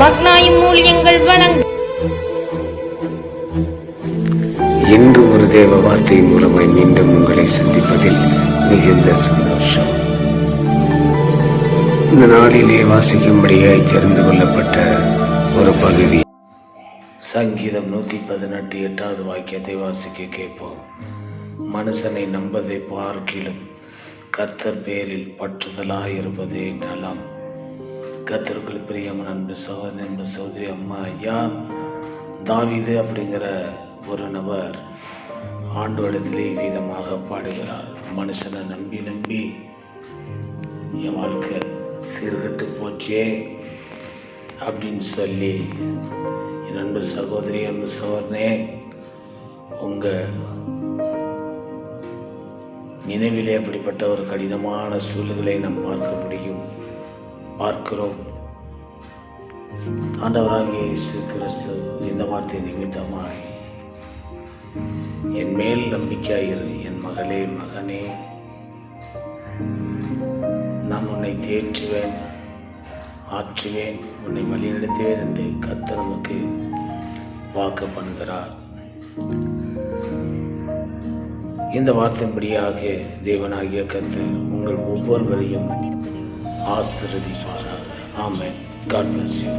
மக்னாயும் வழங்கும் இன்று ஒரு தேவ வார்த்தை மூலமாய் மீண்டும் உங்களை சந்திப்பதில் மிகுந்த சந்தோஷம். இந்த நாளிலே வாசிக்கும்படியாய் தெரிந்து கொள்ளப்பட்ட ஒரு பகுதி. சங்கீதம் நூத்தி பதினெட்டு எட்டாவது வாக்கியத்தை வாசிக்க கேட்போம். மனுஷனை நம்பதை பார்க்கிலும் கர்த்தர் பேரில் பற்றுதலாயிருப்பதே நலம். கர்த்தருக்குள் பிரியமன் அன்பு சகோதரன் அன்பு சகோதரி அம்மா ஐயா தாவிது அப்படிங்கிற ஒரு நபர் ஆண்டு இடத்திலே வீதமாக பாடுகிறார். மனுஷனை நம்பி நம்பி என் வாழ்க்கை சீர்கட்டு போச்சே அப்படின்னு சொல்லி என் அன்பு சகோதரி அன்பு சகோதரனே உங்கள் நினைவிலே அப்படிப்பட்ட ஒரு கடினமான சூழ்நிலை நாம் பார்க்க முடியும். பார்க்கிறோம். ஆண்டவராகிய இயேசு கிறிஸ்து இந்த வார்த்தை நிமித்தமாய். என் மேல் நம்பிக்கையாயிரு என் மகளே மகனே. நான் உன்னை தேற்றுவேன் ஆற்றுவேன் உன்னை வழிநடத்துவேன் என்று கத்த நமக்கு வாக்கு பண்ணுகிறார். இந்த வார்த்தையின்படியாக தேவனாகிய கத்து உங்கள் ஒவ்வொருவரையும் ஆசிர்வதிப்பாராக ஆமென் காட் bless you